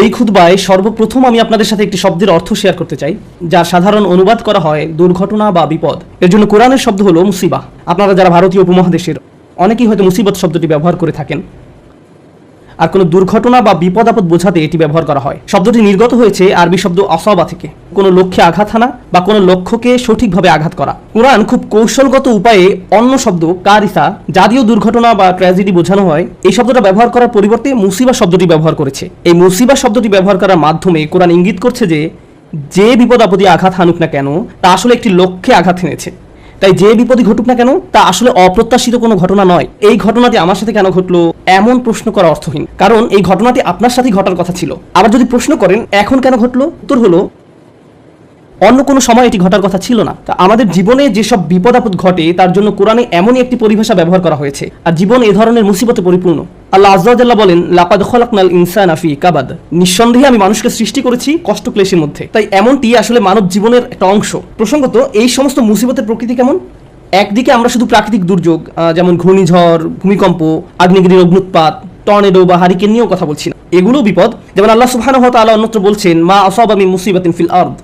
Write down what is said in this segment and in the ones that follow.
এই খুতবায় সর্বপ্রথম আমি আপনাদের সাথে একটি শব্দের অর্থ শেয়ার করতে চাই, যা সাধারণ অনুবাদ করা হয় দুর্ঘটনা বা বিপদ। এর জন্য কোরআনের শব্দ হলো মুসিবা। আপনারা যারা ভারতীয় উপমহাদেশের, অনেকেই হয়তো মুসিবত শব্দটি ব্যবহার করে থাকেন। আর কোনো দুর্ঘটনা বা বিপদ আপদ বোঝাতে এটি ব্যবহার করা হয়। শব্দটি নির্গত হয়েছে আরবি শব্দ অসবা থেকে। কোনো লক্ষ্যে আঘাত হানা বা কোনো লক্ষ্যকে সঠিকভাবে আঘাত করা। কোরআন খুব কৌশলগত উপায়ে অন্য শব্দ কারিসা, জাতীয় দুর্ঘটনা বা ট্র্যাজেডি বোঝানো হয়। এই শব্দটা ব্যবহার করার পরিবর্তে মুসিবা শব্দটি ব্যবহার করেছে। এই মুসিবা শব্দটি ব্যবহার করার মাধ্যমে কোরআন ইঙ্গিত করছে যে যে বিপদ আপদে আঘাত হানুক না কেন, তা আসলে একটি লক্ষ্যে আঘাত হেনেছে তাই যে বিপদই ঘটুক না কেন, তা আসলে অপ্রত্যাশিত কোনো ঘটনা নয়। এই ঘটনাটি আমার সাথে কেন ঘটলো, এমন প্রশ্ন করা অর্থহীন। কারণ এই ঘটনাটি আপনার সাথে ঘটার কথা ছিল। আবার যদি প্রশ্ন করেন, এখন কেন ঘটলো, উত্তর হলো অন্য কোনো সময় এটি ঘটার কথা ছিল না। তা আমাদের জীবনে যেসব বিপদ আপদ ঘটে, তার জন্য কোরআনে এমনই একটি পরিভাষা ব্যবহার করা হয়েছে। আর জীবন এ ধরনের মুসিবতে পরিপূর্ণ। আল্লাহ আজ্লাহ বলেন লাপাদ খলাকনাল ইনসান আফি কাবাদ। নিঃসন্দেহে আমি মানুষকে সৃষ্টি করেছি কষ্ট ক্লেশের মধ্যে। তাই এমনটি আসলে মানব জীবনের একটা অংশ। প্রসঙ্গত, এই সমস্ত মুসিবতের প্রকৃতি কেমন? একদিকে আমরা শুধু প্রাকৃতিক দুর্যোগ যেমন ঘূর্ণিঝড়, ভূমিকম্প, আগ্নেয়গিরির অগ্নুৎপাত, টর্নেডো বা হারিকেন নিয়েও কথা বলছি না। এগুলো বিপদ। যেমন আল্লাহ সুবহানাহু ওয়া তাআলা অন্যত্র বলছেন, মা আসাব আমি মুসিবাতিন ফিল আরদ।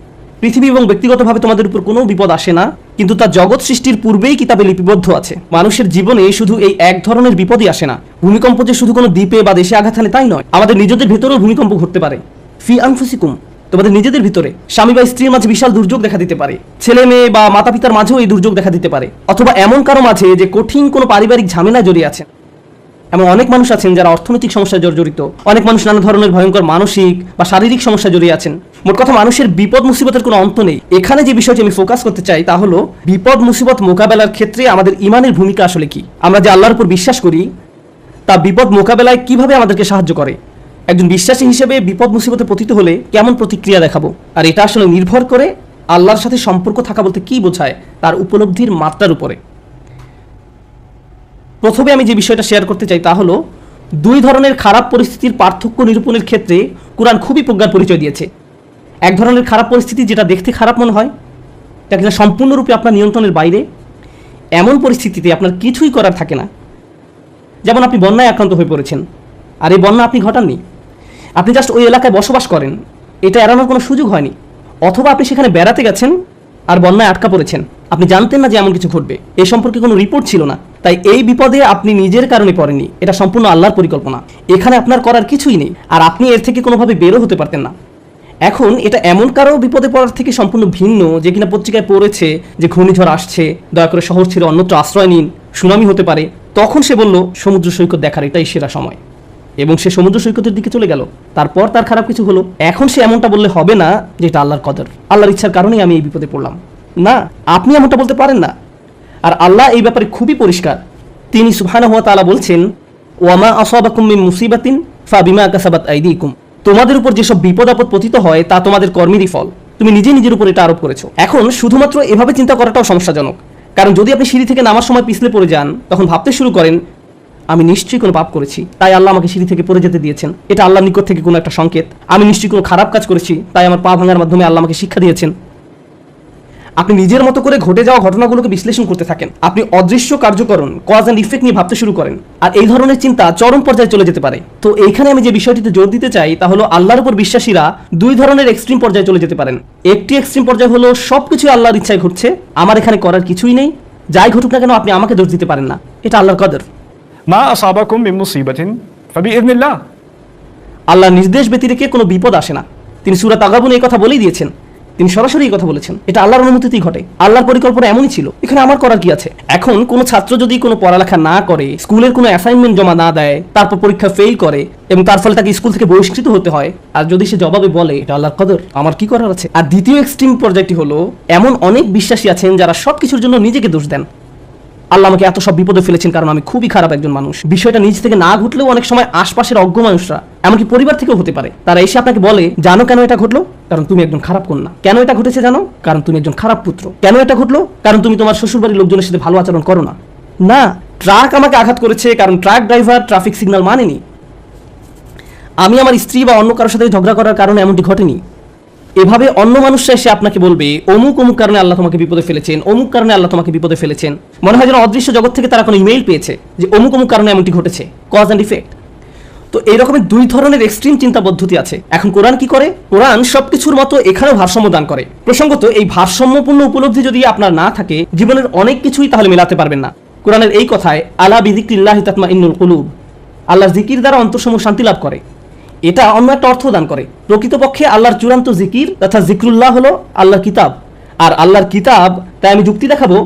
পৃথিবী এবং ব্যক্তিগতভাবে তোমাদের উপর কোনো বিপদ আসে না, কিন্তু তা জগৎ সৃষ্টির পূর্বেই কিতাবে লিপিবদ্ধ আছে। মানুষের জীবনে শুধু এই এক ধরনের বিপদই আসে না। ভূমিকম্প যে শুধু কোনো দ্বীপে বা দেশে আঘাত হানে তাই নয়, আমাদের নিজেদের ভেতরেও ভূমিকম্প ঘটতে পারে। ফি আনফুসিকুম, তোমাদের নিজেদের ভিতরে স্বামী বা স্ত্রীর মাঝে বিশাল দুর্যোগ দেখা দিতে পারে। ছেলে মেয়ে বা মাতা পিতার মাঝেও এই দুর্যোগ দেখা দিতে পারে। অথবা এমন কারও মাঝে যে কঠিন কোনো পারিবারিক ঝামেলা জড়িয়ে আছে এমন অনেক মানুষ আছেন যারা অর্থনৈতিক সমস্যায় জর্জরিত অনেক মানুষ নানা ধরনের ভয়ঙ্কর মানসিক বা শারীরিক সমস্যা জড়িয়ে আছেন। মোট কথা মানুষের বিপদ মুসিবতের কোনো অন্ত নেই। এখানে যে বিষয়টি আমি ফোকাস করতে চাই তা হলো, বিপদ মুসিবত মোকাবেলার ক্ষেত্রে আমাদের ইমানের ভূমিকা আসলে কি? আমরা যে আল্লাহর উপর বিশ্বাস করি, তা বিপদ মোকাবেলায় কীভাবে আমাদেরকে সাহায্য করে? একজন বিশ্বাসী হিসেবে বিপদ মুসিবতে পতিত হলে কেমন প্রতিক্রিয়া দেখাবো? আর এটা আসলে নির্ভর করে আল্লাহর সাথে সম্পর্ক থাকা বলতে কি বোঝায়? তার উপলব্ধির মাত্রার উপরে। প্রথমে আমি যে বিষয়টা শেয়ার করতে চাই তা হলো, দুই ধরনের খারাপ পরিস্থিতির পার্থক্য নিরূপণের ক্ষেত্রে কোরআন খুবই প্রজ্ঞার পরিচয় দিয়েছে। এক ধরনের খারাপ পরিস্থিতি যেটা দেখতে খারাপ মনে হয় তা কিনা সম্পূর্ণরূপে আপনার নিয়ন্ত্রণের বাইরে, এমন পরিস্থিতিতে আপনার কিছুই করার থাকে না। যেমন আপনি বন্যায় আক্রান্ত হয়ে পড়েছেন, আর এই বন্যা আপনি ঘটাননি। আপনি জাস্ট ওই এলাকায় বসবাস করেন, এটা এড়ানোর কোনো সুযোগ হয়নি। অথবা আপনি সেখানে বেড়াতে গেছেন, আর বন্যায় আটকা পড়েছেন। আপনি জানতেন না যে এমন কিছু ঘটবে। এ সম্পর্কে কোনো রিপোর্ট ছিল না। তাই এই বিপদে আপনি নিজের কারণে পড়েননি। এটা সম্পূর্ণ আল্লাহর পরিকল্পনা। এখানে আপনার করার কিছুই নেই। আর আপনি এর থেকে কোনোভাবে বেরো হতে পারতেন না। এখন এটা এমন কারও বিপদে পড়ার থেকে সম্পূর্ণ ভিন্ন যে কিনা পত্রিকায় পড়েছে যে ঘূর্ণিঝড় আসছে, দয়া করে শহর ছেড়ে অন্যত্র আশ্রয় নিন, সুনামি হতে পারে। তখন সে বলল, সমুদ্র সৈকত দেখার এটাই সেরা সময়। এবং সে সমুদ্র সৈকতের দিকে চলে গেল। তারপর তার খারাপ কিছু হলো। এখন সে এমনটা বললে হবে না যে এটা আল্লাহর কদর। আল্লাহর ইচ্ছার কারণেই আমি এই বিপদে পড়লাম। না, আপনি এমনটা বলতে পারেন না। আর আল্লাহ এই ব্যাপারে খুবই পরিষ্কার। তিনি সুবহানাহু ওয়া তাআলা বলছেন ওয়ামা আসাবাকুম মিন মুসিবাতিন ফাবিমা কাসাবাত আইদিকুম। তোমাদের উপর যেসব বিপদ আপদ পতিত হয়, তা তোমাদের কর্মেরই ফল। তুমি নিজে নিজের উপর এটা আরোপ করেছ। এখন শুধুমাত্র এভাবে চিন্তা করাটাও সমস্যাজনক। কারণ যদি আপনি সিঁড়ি থেকে নামার সময় পিছলে পড়ে যান, তখন ভাবতে শুরু করেন, আমি নিশ্চয়ই কোনো পাপ করেছি, তাই আল্লাহ আমাকে সিঁড়ি থেকে পড়ে যেতে দিয়েছেন। এটা আল্লাহ নিকট থেকে কোনো একটা সংকেত। আমি নিশ্চয়ই কোনো খারাপ কাজ করেছি, তাই আমার পা ভাঙার মাধ্যমে আল্লাহ আমাকে শিক্ষা দিয়েছেন। আপনি নিজের মতো করে ঘটে যাওয়া ঘটনাগুলোকে বিশ্লেষণ করতে থাকেন। আপনি অদৃশ্য কার্যকরণ কজ অ্যান্ড ইফেক্ট নিয়ে ভাবতে শুরু করেন। আর এই ধরনের চিন্তা চরম পর্যায়ে চলে যেতে পারে। তো এইখানে আমি যে বিষয়টিতে জোর দিতে চাই তা হলো আল্লাহর উপর বিশ্বাসীরা দুই ধরনের এক্সট্রিম পর্যায়ে চলে যেতে পারেন। একটি এক্সট্রিম পর্যায় হলো সব কিছুই আল্লাহর ইচ্ছায় ঘটছে আমার এখানে করার কিছুই নেই যাই ঘটুক না কেন আপনি আমাকে দোষ দিতে পারেন না। এটা আল্লাহর কদর। মা আসাবাকুম মিন মুসিবাতিন ফাবিইজনিল্লাহ আল্লাহ নির্দেশ ব্যতিরেকে কোনো বিপদ আসে না। তিনি সূরা তাগাবুন এই কথা বলেই দিয়েছেন। তিনি সরাসরি কথা বলেছেন। এটা আল্লাহর অনুমতিতেই ঘটে। আল্লাহর পরিকল্পনা এমনই ছিল। এখানে আমার করার কি আছে? এখন কোনো ছাত্র যদি কোনো পড়ালেখা না করে, স্কুলের কোনো অ্যাসাইনমেন্ট জমা না দেয়, তারপর পরীক্ষা ফেল করে, এবং তার ফলে তাকে স্কুল থেকে বহিষ্কৃত হতে হয়, আর যদি সে জবাবে বলে, এটা আল্লাহর কদর, আমার কি করার আছে? আর দ্বিতীয় এক্সট্রিম পর্যায়টি হলো, এমন অনেক বিশ্বাসী আছেন যারা সব কিছুর জন্য নিজেকে দোষ দেন। আল্লাহ আমাকে এত সব বিপদে ফেলেছেন কারণ আমি খুবই খারাপ একজন মানুষ। বিষয়টা নিজ থেকে না ঘটলেও অনেক সময় আশপাশের অজ্ঞ মানুষরা, এমনকি পরিবার থেকেও হতে পারে। তারা এসে আপনাকে বলে, জানো কেন এটা ঘটলো? কারণ তুমি একজন খারাপ কন্যা। কেন এটা ঘটেছে জানো? কারণ তুমি একজন খারাপ পুত্র। কেন এটা ঘটলো? কারণ তুমি তোমার শ্বশুরবাড়ির লোকজনের সাথে ভালো আচরণ করো না। না, ট্রাক আমাকে আঘাত করেছে, কারণ ট্রাক ড্রাইভার ট্রাফিক সিগন্যাল মানেনি। আমি আমার স্ত্রী বা অন্য কারোর সাথে ঝগড়া করার কারণে এমনটি ঘটেনি। এভাবে অন্য মানুষরা এসে আপনাকে বলবে, অমুক অমুক কারণে আল্লাহ তোমাকে বিপদে ফেলেছেন, অমুক কারণে আল্লাহ তোমাকে বিপদে ফেলেছেন। মনে হয় যেন অদৃশ্য জগৎ থেকে তারা কোনো ইমেইল পেয়েছে যে অমুক অমুক কারণে এমনটি ঘটেছে। কজ অ্যান্ড ইফেক্ট তো এই রকমের দুই ধরনের এক্সট্রিম চিন্তা পদ্ধতি আছে। এখন কোরআন কি করে? কোরআন সবকিছুর মতো এখানেও ভারসাম্য দান করে। প্রসঙ্গত, এই ভারসাম্যপূর্ণ উপলব্ধি যদি আপনার না থাকে, জীবনের অনেক কিছুই তাহলে মেলাতে পারবেন না। কোরআনের এই কথায়, আলা বিদিক্রিল্লাহ তাতমা ইন্নুল কুলুব। আল্লাহর জিকির দ্বারা অন্তঃসমূহ শান্তি লাভ করে। এটা অন্য একটা অর্থ দান করে। প্রকৃতপক্ষে আল্লাহর চূড়ান্ত জিকির তথা জিকরুল্লাহ হলো আল্লাহর কিতাব। আর আল্লাহর কিতাব, তাই আমি যুক্তি দেখাবো,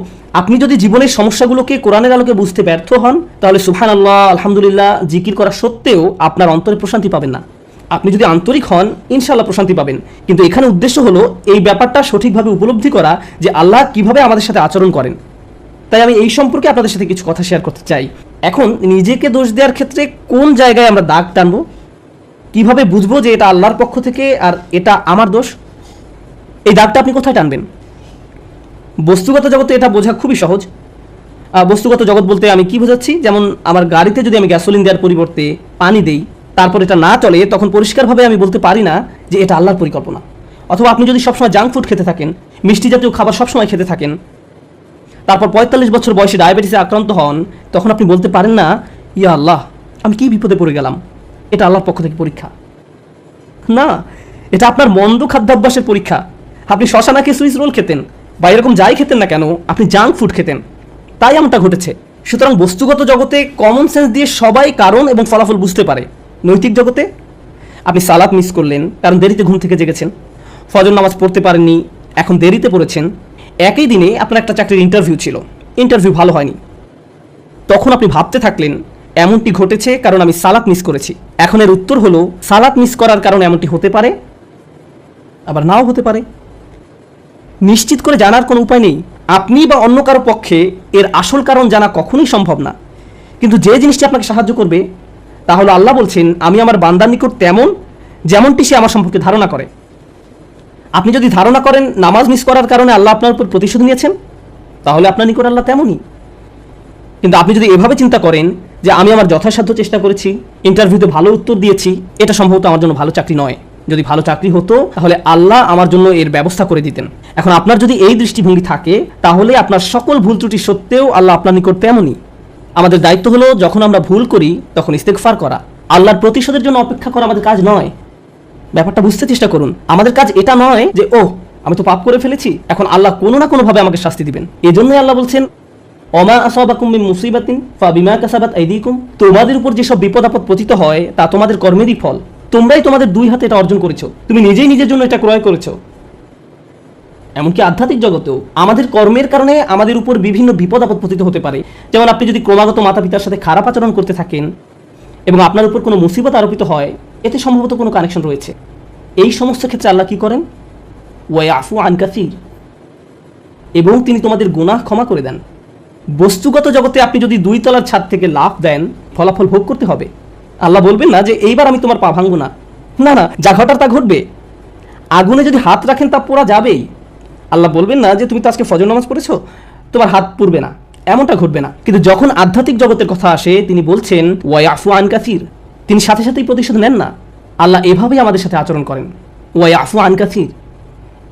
আপনি যদি জীবনের সমস্যাগুলোকে কোরআনের আলোকে বুঝতে ব্যর্থ হন, তাহলে সুহান আল্লাহ আলহামদুলিল্লাহ, জিকির করা সত্ত্বেও আপনার অন্তরে প্রশান্তি পাবেন না। আপনি যদি আন্তরিক হন ইনশাল্লাহ প্রশান্তি পাবেন। কিন্তু এখানে উদ্দেশ্য হলো, এই ব্যাপারটা সঠিকভাবে উপলব্ধি করা যে আল্লাহ কীভাবে আমাদের সাথে আচরণ করেন। তাই আমি এই সম্পর্কে আপনাদের সাথে কিছু কথা শেয়ার করতে চাই। এখন নিজেকে দোষ দেওয়ার ক্ষেত্রে কোন জায়গায় আমরা দাগ টানবো? কীভাবে বুঝব যে এটা আল্লাহর পক্ষ থেকে আর এটা আমার দোষ? এই দাগটা আপনি কোথায় টানবেন? বস্তুগত জগতে এটা বোঝা খুবই সহজ। বস্তুগত জগৎ বলতে আমি কি বোঝাচ্ছি? যেমন আমার গাড়িতে যদি আমি গ্যাসোলিন দেওয়ার পরিবর্তে পানি দেই, তারপর এটা না চলে, তখন পরিষ্কারভাবে আমি বলতে পারি না যে এটা আল্লাহর পরিকল্পনা। অথবা আপনি যদি সবসময় জাঙ্ক ফুড খেতে থাকেন, মিষ্টি জাতীয় খাবার সবসময় খেতে থাকেন, তারপর পঁয়তাল্লিশ বছর বয়সে ডায়াবেটিসে আক্রান্ত হন, তখন আপনি বলতে পারেন না, ইয়া আল্লাহ, আমি কি বিপদে পড়ে গেলাম? এটা আল্লাহর পক্ষ থেকে পরীক্ষা। না, এটা আপনার মন্দ খাদ্যাভ্যাসের পরীক্ষা। আপনি শশা নাকি সুইস রোল খেতেন বা এরকম যাই খেতেন না কেন, আপনি জাঙ্ক ফুড খেতেন। তাই এমনটা ঘটেছে। সুতরাং বস্তুগত জগতে কমন সেন্স দিয়ে সবাই কারণ এবং ফলাফল বুঝতে পারে। নৈতিক জগতে? আপনি সালাদ মিস করলেন, কারণ দেরিতে ঘুম থেকে জেগেছেন। ফজর নামাজ পড়তে পারেননি, এখন দেরিতে পড়েছেন। একই দিনে আপনার একটা চাকরির ইন্টারভিউ ছিল। ইন্টারভিউ ভালো হয়নি। তখন আপনি ভাবতে থাকলেন, এমনটি ঘটেছে কারণ আমি সালাত মিস করেছি। এখন এর উত্তর হলো সালাত মিস করার কারণে এমনটি হতে পারে, আবার নাও হতে পারে। নিশ্চিত করে জানার কোনো উপায় নেই। আপনি বা অন্য কারও পক্ষে এর আসল কারণ জানা কখনোই সম্ভব না। কিন্তু যে জিনিসটি আপনাকে সাহায্য করবে, তা হলো আল্লাহ বলছেন, আমি আমার বান্দার নিকট তেমন, যেমনটি সে আমার সম্পর্কে ধারণা করে। আপনি যদি ধারণা করেন, নামাজ মিস করার কারণে আল্লাহ আপনার উপর প্রতিশোধ নিয়েছেন, তাহলে আপনার নিকট আল্লাহ তেমনই। কিন্তু আপনি যদি এভাবে চিন্তা করেন যে, আমি আমার যথাসাধ্য চেষ্টা করেছি, ইন্টারভিউতে ভালো উত্তর দিয়েছি, এটা সম্ভবত আমার জন্য ভালো চাকরি নয়। যদি ভালো চাকরি হতো, তাহলে আল্লাহ আমার জন্য এর ব্যবস্থা করে দিতেন। এখন আপনার যদি এই দৃষ্টিভঙ্গি থাকে, তাহলে আপনার সকল ভুল ত্রুটি সত্ত্বেও আল্লাহ আপনার নিকট তেমনই। আমাদের দায়িত্ব হলো, যখন আমরা ভুল করি, তখন ইস্তেকফার করা। আল্লাহর প্রতিশোধের জন্য অপেক্ষা করা আমাদের কাজ নয়। ব্যাপারটা বুঝতে চেষ্টা করুন। আমাদের কাজ এটা নয় যে ও আমি তো পাপ করে ফেলেছি, এখন আল্লাহ কোনো না কোনোভাবে আমাকে শাস্তি দিবেন। এই জন্যই আল্লাহ বলছেন অমা আসাবাকুম মিন মুসিবাতিন ফাবিমা কাসাবাত আইদিকুম। তোমাদের উপর যেসব বিপদ আপদ পতিত হয়, তা তোমাদের কর্মেরই ফল। তোমরাই তোমাদের দুই হাতে এটা অর্জন করেছ। তুমি নিজেই নিজের জন্য এটা ক্রয় করেছ। এমনকি আধ্যাত্মিক জগতেও আমাদের কর্মের কারণে আমাদের উপর বিভিন্ন বিপদ আপদ পতিত হতে পারে। যেমন আপনি যদি ক্রমাগত মাতা পিতার সাথে খারাপ আচরণ করতে থাকেন এবং আপনার উপর কোনো মুসিবত আরোপিত হয়, এতে সম্ভবত কোনো কানেকশন রয়েছে। এই সমস্ত ক্ষেত্রে আল্লাহ কি করেন? ওয়াই আফু আনকাসির এবং তিনি তোমাদের গুনাহ ক্ষমা করে দেন। বস্তুগত জগতে আপনি যদি দুই তলার ছাদ থেকে লাভ দেন, ফলাফল ভোগ করতে হবে। আল্লাহ বলবেন না যে এইবার আমি তোমার পা ভাঙবো না। না না, যা ঘটার তা ঘটবে। আগুনে যদি হাত রাখেন তা পোড়া যাবেই। আল্লাহ বলবেন না যে তুমি তো আজকে ফজর নামাজ পড়েছো, তোমার হাত পুড়বে না। এমনটা ঘটবে না। কিন্তু যখন আধ্যাত্মিক জগতের কথা আসে, তিনি বলছেন ওয়াই আফু আন কাসির। তিনি সাথে সাথেই প্রতিশোধ নেন না। আল্লাহ এভাবেই আমাদের সাথে আচরণ করেন। ওয়াই আফু আন কাসির।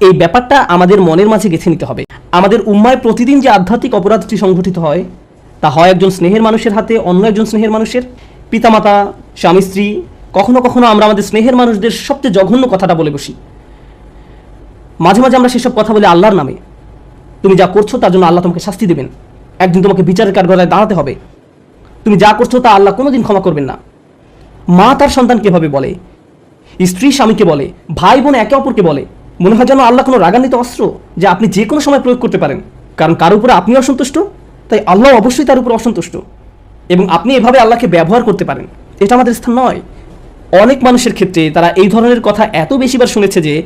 এই ব্যাপারটা আমাদের মনের মাঝে গেছে নিতে হবে। আমাদের উম্মায় প্রতিদিন যে আধ্যাত্মিক অপরাধটি সংঘটিত হয়, তা হয় একজন স্নেহের মানুষের হাতে, অন্য একজন স্নেহের মানুষের। পিতামাতা, স্বামী, স্ত্রী, কখনো কখনো আমরা আমাদের স্নেহের মানুষদের সবচেয়ে জঘন্য কথাটা বলে বসি। মাঝে মাঝে আমরা সেসব কথা বলি আল্লাহর নামে। তুমি যা করছ তার জন্য আল্লাহ তোমাকে শাস্তি দেবেন। একদিন তোমাকে বিচারের কাঠগড়ায় দাঁড়াতে হবে। তুমি যা করছ তা আল্লাহ কোনোদিন ক্ষমা করবেন না। মা তার সন্তানকে এভাবে বলে? স্ত্রী স্বামীকে বলে, ভাই বোন একে অপরকে বলে। মনে হয় যেন আল্লাহ কোনো রাগান্বিত অস্ত্র যে আপনি যে কোনো সময় প্রয়োগ করতে পারেন। কারণ কার উপরে আপনি অসন্তুষ্ট, তাই আল্লাহ অবশ্যই তার উপর অসন্তুষ্ট। এবং আপনি এভাবে আল্লাহকে ব্যবহার করতে পারেন। এটা আমাদের স্থান নয়। অনেক মানুষের ক্ষেত্রে তারা এই ধরনের কথা এত বেশিবার শুনেছে যে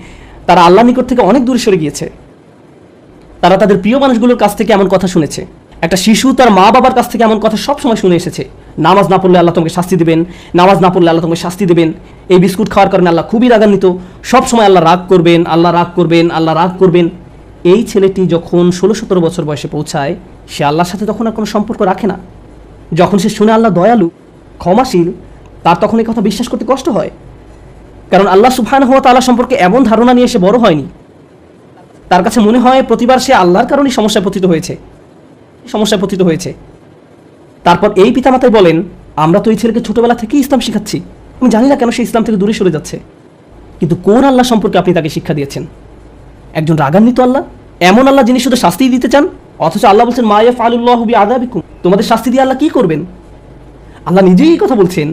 তারা আল্লাহ নিকট থেকে অনেক দূরে সরে গিয়েছে। তারা তাদের প্রিয় মানুষগুলোর কাছ থেকে এমন কথা শুনেছে। একটা শিশু তার মা বাবার কাছ থেকে এমন কথা সব সময় শুনে এসেছে। নামাজ না পড়লে আল্লাহ তোমাকে শাস্তি দেবেন, নামাজ না পড়লে আল্লাহ তোমাকে শাস্তি দেবেন। এই বিস্কুট খাওয়ার কারণে আল্লাহ খুবই রাগান্বিত। সব সময় আল্লাহ রাগ করবেন, আল্লাহ রাগ করবেন, আল্লাহ রাগ করবেন। এই ছেলেটি যখন ষোলো সতেরো বছর বয়সে পৌঁছায়, সে আল্লাহর সাথে তখন আর কোনো সম্পর্ক রাখে না। যখন সে শুনে আল্লাহ দয়ালু, ক্ষমাশীল, তার তখন এই কথা বিশ্বাস করতে কষ্ট হয়। কারণ আল্লাহ সুবহান হওয়া তাআলা সম্পর্কে এমন ধারণা নিয়ে সে বড় হয়নি। তার কাছে মনে হয় প্রতিবার সে আল্লাহর কারণেই সমস্যায় পতিত হয়েছে। সমস্যায় পতিত হয়েছে। তারপর এই পিতামাতাই বলেন, আমরা তো এই ছেলেকে ছোটবেলা থেকেই ইসলাম শিখাচ্ছি। আমি জানি না কেন সে ইসলাম থেকে দূরে সরে যাচ্ছে। কিন্তু কোন আল্লাহ সম্পর্কে আপনি তাকে শিক্ষা দিয়েছেন? একজন রাগান্বিত আল্লাহ? এমন আল্লাহ যিনি শুধু শাস্তি দিতে চান? অথচ আল্লাহ বলছেন মায়া ফালুল্লাহ বি আদাবিকুম তোমাদের শাস্তি দিয়ে আল্লাহ কি করবেন? আল্লাহ নিজেই কথা বলছেন,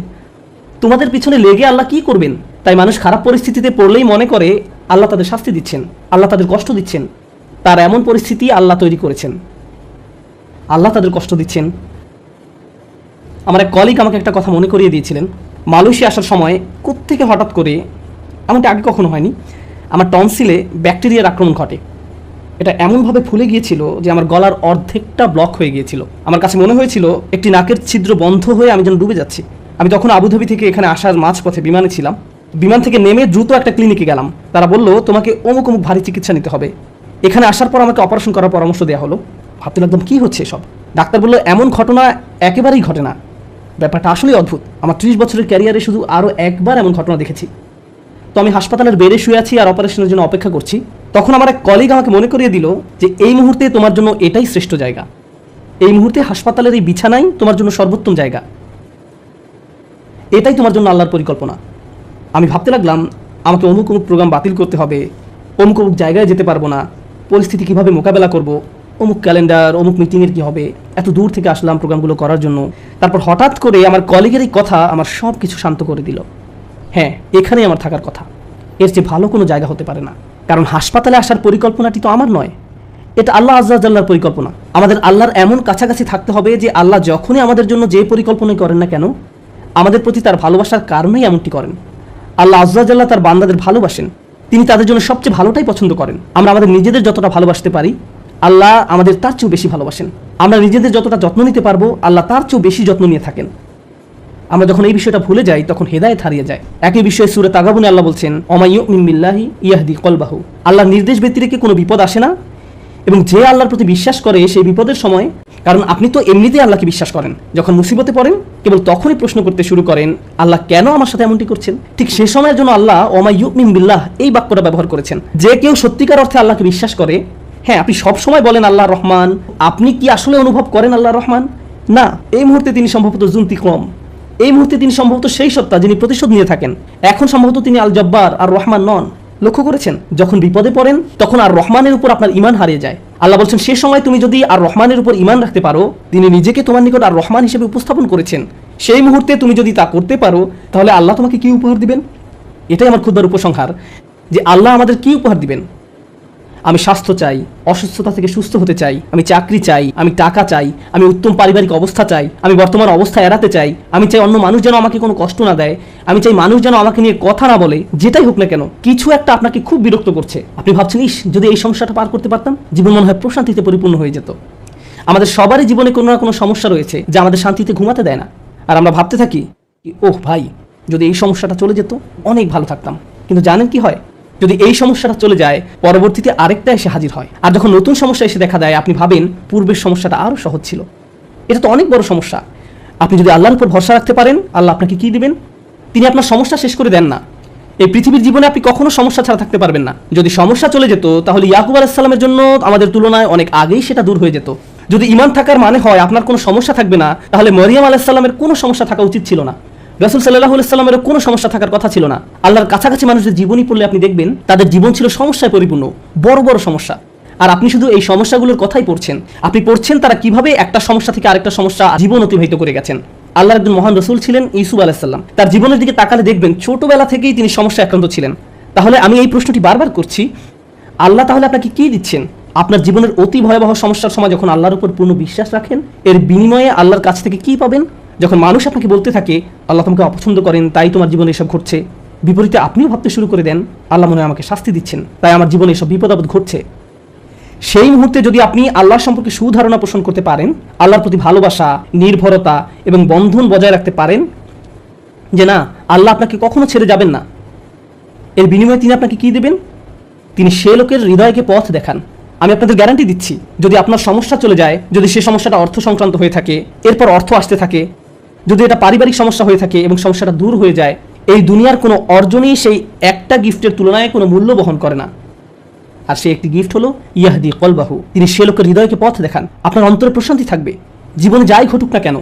তোমাদের পিছনে লেগে আল্লাহ কি করবেন? তাই মানুষ খারাপ পরিস্থিতিতে পড়লেই মনে করে, আল্লাহ তাদের শাস্তি দিচ্ছেন, আল্লাহ তাদের কষ্ট দিচ্ছেন। তার এমন পরিস্থিতি আল্লাহ তৈরি করেছেন। আল্লাহ তাদের কষ্ট দিচ্ছেন। আমার এক কলিগ আমাকে একটা কথা মনে করিয়ে দিয়েছিলেন। মালয়েশিয়া আসার সময় কোত্থেকে হঠাৎ করে, এমনটা আগে কখনো হয়নি, আমার টনসিলে ব্যাকটেরিয়ার আক্রমণ ঘটে। এটা এমনভাবে ফুলে গিয়েছিল যে আমার গলার অর্ধেকটা ব্লক হয়ে গিয়েছিল। আমার কাছে মনে হয়েছিল একটি নাকের ছিদ্র বন্ধ হয়ে আমি যেন ডুবে যাচ্ছি। আমি তখন আবুধাবি থেকে এখানে আসার মাঝপথে বিমানে ছিলাম। বিমান থেকে নেমে দ্রুত একটা ক্লিনিকে গেলাম। তারা বলল, তোমাকে অমুক অমুক ভারী চিকিৎসা নিতে হবে। এখানে আসার পর আমাকে অপারেশন করার পরামর্শ দেওয়া হলো। ভাবতে লাগলাম, কী হচ্ছে এসব? ডাক্তার বলল, এমন ঘটনা একেবারেই ঘটে না। ব্যাপারটা আসলেই অদ্ভুত। আমার ত্রিশ বছরের ক্যারিয়ারে শুধু আরও একবার এমন ঘটনা দেখেছি। তো আমি হাসপাতালের বেডে শুয়ে আছি আর অপারেশনের জন্য অপেক্ষা করছি। তখন আমার এক কলিগ আমাকে মনে করিয়ে দিল যে এই মুহূর্তে তোমার জন্য এটাই শ্রেষ্ঠ জায়গা। এই মুহূর্তে হাসপাতালের এই বিছানাই তোমার জন্য সর্বোত্তম জায়গা। এটাই তোমার জন্য আল্লাহর পরিকল্পনা। আমি ভাবতে লাগলাম, আমাকে অমুক অমুক প্রোগ্রাম বাতিল করতে হবে, অমুক অমুক জায়গায় যেতে পারব না, পরিস্থিতি কীভাবে মোকাবেলা করব, অমুক ক্যালেন্ডার অমুক মিটিংয়ের কি হবে, এত দূর থেকে আসলাম প্রোগ্রামগুলো করার জন্য। তারপর হঠাৎ করে আমার কলিগের এই কথা আমার সব কিছু শান্ত করে দিল। হ্যাঁ এখানেই আমার থাকার কথা। এর চেয়ে ভালো কোনো জায়গা হতে পারে না। কারণ হাসপাতালে আসার পরিকল্পনাটি তো আমার নয়। এটা আল্লাহ আজ্লাহর পরিকল্পনা। আমাদের আল্লাহর এমন কাছাকাছি থাকতে হবে যে আল্লাহ যখনই আমাদের জন্য যে পরিকল্পনাই করেন না কেন, আমাদের প্রতি তার ভালোবাসার কারণেই এমনটি করেন। আল্লাহ আজ্লাহ তার বান্দাদের ভালোবাসেন, তিনি তাদের জন্য সবচেয়ে ভালোটাই পছন্দ করেন। আমরা আমাদের নিজেদের যতটা ভালোবাসতে পারি, আল্লাহ আমাদের তার চেয়েও বেশি ভালোবাসেন। আমরা নিজেদের যতটা যত্ন নিতে পারব, আল্লাহ তার চেয়েও বেশি যত্ন নিয়ে থাকেন। আমরা যখন এই বিষয়টা ভুলে যাই, তখন হেদায়েত হারিয়ে যায়। একই বিষয়ে সুরে তাগাবুনে আল্লাহ বলছেন অমাইয়ু মিম্মিল্লাহি ইয়াহদি কলবাহু। আল্লাহর নির্দেশ ব্যতিরেকে কোনো বিপদ আসে না? এবং যে আল্লাহর প্রতি বিশ্বাস করে, সেই বিপদের সময়, কারণ আপনি তো এমনিতেই আল্লাহকে বিশ্বাস করেন, যখন মুসিবতে পড়েন, কেবল তখনই প্রশ্ন করতে শুরু করেন, আল্লাহ কেন আমার সাথে এমনটি করছেন? ঠিক সে সময়ের জন্য আল্লাহ ওমাইয়ু মিম্বিল্লাহ এই বাক্যটা ব্যবহার করেছেন। যে কেউ সত্যিকার অর্থে আল্লাহকে বিশ্বাস করে হ্যাঁ আপনি সব সময় বলেন আল্লাহ রহমান। আপনি কি আসলে অনুভব করেন আল্লাহ রহমান? না, এই মুহূর্তে তিনি সম্ভবত জুন্তি কম। এই মুহূর্তে তিনি সম্ভবত সেই সত্তা যিনি প্রতিশোধ নিয়ে থাকেন। এখন সম্ভবত তিনি আল জব্বার আর রহমান নন। লক্ষ্য করেছেন? যখন বিপদে পড়েন, তখন আর রহমানের উপর আপনার ইমান হারিয়ে যায়। আল্লাহ বলছেন, সে সময় তুমি যদি আর রহমানের উপর ইমান রাখতে পারো, তিনি নিজেকে তোমার নিকট আর রহমান হিসেবে উপস্থাপন করেছেন। সেই মুহূর্তে তুমি যদি তা করতে পারো, তাহলে আল্লাহ তোমাকে কি উপহার দিবেন? এটাই আমার ক্ষুদ্র উপসংহার, যে আল্লাহ আমাদের কি উপহার দিবেন? আমি স্বাস্থ্য চাই, অসুস্থতা থেকে সুস্থ হতে চাই, আমি চাকরি চাই, আমি টাকা চাই, আমি উত্তম পারিবারিক অবস্থা চাই, আমি বর্তমান অবস্থা এড়াতে চাই, আমি চাই অন্য মানুষ যেন আমাকে কোনো কষ্ট না দেয়, আমি চাই মানুষ যেন আমাকে নিয়ে কথা না বলে, যেটাই হোক না কেন, কিছু একটা আপনাকে খুব বিরক্ত করছে। আপনি ভাবছেন, ইস, যদি এই সমস্যাটা পার করতে পারতাম, জীবন মনে হয় প্রশান্তিতে পরিপূর্ণ হয়ে যেত। আমাদের সবারই জীবনে কোনো না কোনো সমস্যা রয়েছে, যা আমাদের শান্তিতে ঘুমাতে দেয় না। আর আমরা ভাবতে থাকি, ওহ, ভাই, যদি এই সমস্যাটা চলে যেত, অনেক ভালো থাকতাম। কিন্তু জানেন কি হয়? যদি এই সমস্যাটা চলে যায়, পরবর্তীতে আরেকটা এসে হাজির হয়। আর যখন নতুন সমস্যা এসে দেখা দেয়, আপনি ভাবেন পূর্বের সমস্যাটা আরও সহজ ছিল। এটা তো অনেক বড় সমস্যা। আপনি যদি আল্লাহর উপর ভরসা রাখতে পারেন, আল্লাহ আপনাকে কি দিবেন? তিনি আপনার সমস্যা শেষ করে দেন না। এই পৃথিবীর জীবনে আপনি কখনো সমস্যা ছাড়া থাকতে পারবেন না। যদি সমস্যা চলে যেত, তাহলে ইয়াকুব আলাইসাল্লামের জন্য আমাদের তুলনায় অনেক আগেই সেটা দূর হয়ে যেত। যদি ইমান থাকার মানে হয় আপনার কোনো সমস্যা থাকবে না, তাহলে মরিয়াম আলাইসাল্লামের কোনো সমস্যা থাকা উচিত ছিল না। রসুল সাল্লাহ সাল্লামেরও কোনো সমস্যা থাকার কথা ছিল না। আল্লাহর কাছাকাছি মানুষের জীবনী পড়লে আপনি দেখবেন, তাদের জীবন ছিল সমস্যায় পরিপূর্ণ, বড় বড় সমস্যা। আর আপনি শুধু এই সমস্যাগুলোর কথাই পড়ছেন, আপনি পড়ছেন তারা কীভাবে একটা সমস্যা থেকে আরেকটা সমস্যা জীবন অতিবাহিত করে গেছেন। আল্লাহর একজন মহান রসুল ছিলেন ইসুফ আলাহিসাল্লাম তার জীবনের দিকে তাকালে দেখবেন, ছোটবেলা থেকেই তিনি সমস্যা আক্রান্ত ছিলেন। তাহলে আমি এই প্রশ্নটি বারবার করছি, আল্লাহ তাহলে আপনাকে কি দিচ্ছেন? আপনার জীবনের অতি ভয়াবহ সমস্যার সময় যখন আল্লাহর উপর পূর্ণ বিশ্বাস রাখেন, এর বিনিময়ে আল্লাহর কাছ থেকে কি পাবেন? যখন মানুষ আপনাকে বলতে থাকে, আল্লাহ তোমাকে অপছন্দ করেন, তাই তোমার জীবনে এসব ঘটছে। বিপরীতে আপনিও ভাবতে শুরু করে দেন, আল্লাহ মনে আমাকে শাস্তি দিচ্ছেন, তাই আমার জীবনে এসব বিপদ আপদ ঘটছে। সেই মুহূর্তে যদি আপনি আল্লাহর সম্পর্কে সুধারণা পোষণ করতে পারেন, আল্লাহর প্রতি ভালোবাসা, নির্ভরতা এবং বন্ধন বজায় রাখতে পারেন, যে না, আল্লাহ আপনাকে কখনো ছেড়ে যাবেন না। এর বিনিময়ে তিনি আপনাকে কি দেবেন? তিনি সে লোকের হৃদয়কে পথ দেখান। আমি আপনাদের গ্যারান্টি দিচ্ছি, যদি আপনার সমস্যা চলে যায়, যদি সে সমস্যাটা অর্থ সংক্রান্ত হয়ে থাকে, এরপর অর্থ আসতে থাকে যদি এটা পারিবারিক সমস্যা হয়ে থাকে এবং সমস্যাটা দূর হয়ে যায়, এই দুনিয়ার কোনো অর্জনই সেই একটা গিফটের তুলনায় কোনো মূল্য বহন করে না। আর সে একটি গিফট হলো, ইয়াহদি কলবাহু। তিনি সে লোকের হৃদয়কে পথ দেখান। আপনার অন্তরে প্রশান্তি থাকবে। জীবনে যাই ঘটুক না কেন,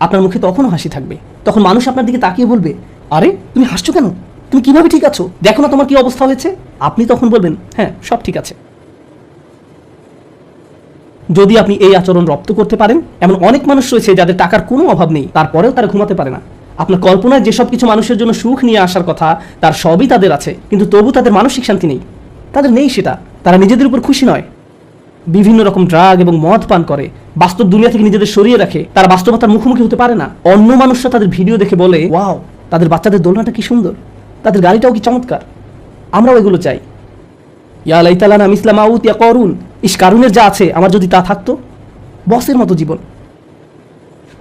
আপনার মুখে তখনও হাসি থাকবে। তখন মানুষ আপনার দিকে তাকিয়ে বলবে, আরে, তুমি হাসছো কেন? তুমি কীভাবে ঠিক আছো? দেখো না তোমার কি অবস্থা হয়েছে? আপনি তখন বলবেন হ্যাঁ সব ঠিক আছে। যদি আপনি এই আচরণ রপ্ত করতে পারেন, এমন অনেক মানুষ রয়েছে যাদের টাকার কোনো অভাব নেই, তারপরেও তারা ঘুমাতে পারে না। আপনার কল্পনায় যেসব কিছু মানুষের জন্য সুখ নিয়ে আসার কথা, তার সবই তাদের আছে, কিন্তু তবু তাদের মানসিক শান্তি নেই। তাদের নেই সেটা, তারা নিজেদের উপর খুশি নয়। বিভিন্ন রকম ড্রাগ এবং মদ পান করে, বাস্তব দুনিয়া থেকে নিজেদের সরিয়ে রাখে, তারা বাস্তবতার মুখোমুখি হতে পারে না। অন্য মানুষরা তাদের ভিডিও দেখে বলে, ওয়াও, তাদের বাচ্চাদের দোলনাটা কি সুন্দর, তাদের গাড়িটাও কি চমৎকার, আমরাও এগুলো চাই। ইয়া লাইতালানা মিসলাম আউত ইয়া করুন। ইস, কারুনের যা আছে, আমার যদি তা থাকতো, বসের মতো জীবন।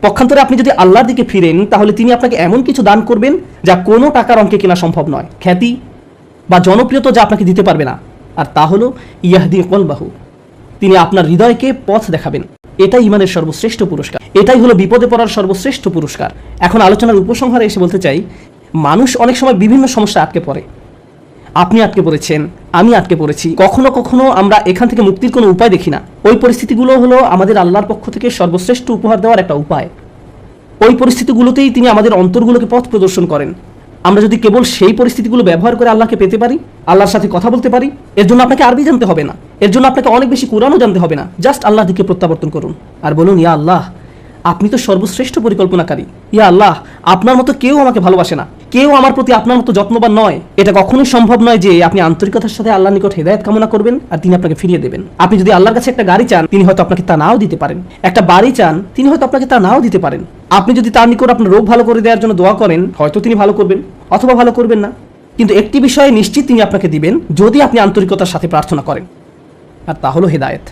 পক্ষান্তরে আপনি যদি আল্লাহর দিকে ফিরেন, তাহলে তিনি আপনাকে এমন কিছু দান করবেন, যা কোনো টাকার অঙ্কে কেনা সম্ভব নয়। খ্যাতি বা জনপ্রিয়তা যা আপনাকে দিতে পারবে না। আর তা হলো, ইয়াহদি কলবাহু। তিনি আপনার হৃদয়কে পথ দেখাবেন। এটাই ইমানের সর্বশ্রেষ্ঠ পুরস্কার। এটাই হলো বিপদে পড়ার সর্বশ্রেষ্ঠ পুরস্কার। এখন আলোচনার উপসংহারে এসে বলতে চাই, মানুষ অনেক সময় বিভিন্ন সমস্যা আটকে পড়ে। আপনি আটকে পড়েছেন, আমি আটকে পড়েছি। কখনো কখনো আমরা এখান থেকে মুক্তির কোনো উপায় দেখি না। ওই পরিস্থিতিগুলো হলো আমাদের আল্লাহর পক্ষ থেকে সর্বশ্রেষ্ঠ উপহার দেওয়ার একটা উপায়। ওই পরিস্থিতিগুলোতেই তিনি আমাদের অন্তরগুলোকে পথ প্রদর্শন করেন। আমরা যদি কেবল সেই পরিস্থিতিগুলো ব্যবহার করে আল্লাহকে পেতে পারি, আল্লাহর সাথে কথা বলতে পারি, এর জন্য আপনাকে আরবি জানতে হবে না। এর জন্য আপনাকে অনেক বেশি কোরআনও জানতে হবে না। জাস্ট আল্লাহ দিকে প্রত্যাবর্তন করুন। আর বলুন, ইয়া আল্লাহ, আপনি তো সর্বশ্রেষ্ঠ পরিকল্পনাকারী। ইয়া আল্লাহ, আপনার মতো কেউ আমাকে ভালোবাসে না। কেউ আমার প্রতি আপনার মতো যত্নবান নয়। এটা কখনোই সম্ভব নয় যে আপনি আন্তরিকতার সাথে আল্লাহর নিকট হেদায়ত কামনা করবেন আর তিনি আপনাকে ফিরিয়ে দেবেন। আপনি যদি আল্লাহর কাছে একটা গাড়ি চান, তিনি হয়তো আপনাকে তা নাও দিতে পারেন। একটা বাড়ি চান, তিনি হয়তো আপনাকে তা নাও দিতে পারেন। আপনি যদি তার নিকট আপনার রোগ ভালো করে দেওয়ার জন্য দোয়া করেন, হয়তো তিনি ভালো করবেন অথবা ভালো করবেন না। কিন্তু একটি বিষয়ে নিশ্চিত তিনি আপনাকে দিবেন, যদি আপনি আন্তরিকতার সাথে প্রার্থনা করেন। আর তা হলো হেদায়েত।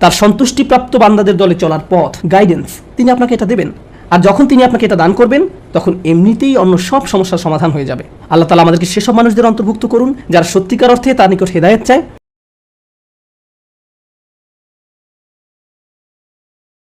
তার সন্তুষ্টিপ্রাপ্ত বান্দাদের দলে চলার পথ গাইডেন্স তিনি আপনাকে এটা দেবেন। আর যখন তিনি আপনাকে এটা দান করবেন, তখন এমনিতেই অন্য সব সমস্যার সমাধান হয়ে যাবে। আল্লাহ তালা আমাদেরকে সেসব মানুষদের অন্তর্ভুক্ত করুন, যারা সত্যিকার অর্থে তার নিকট হেদায়ত চায়।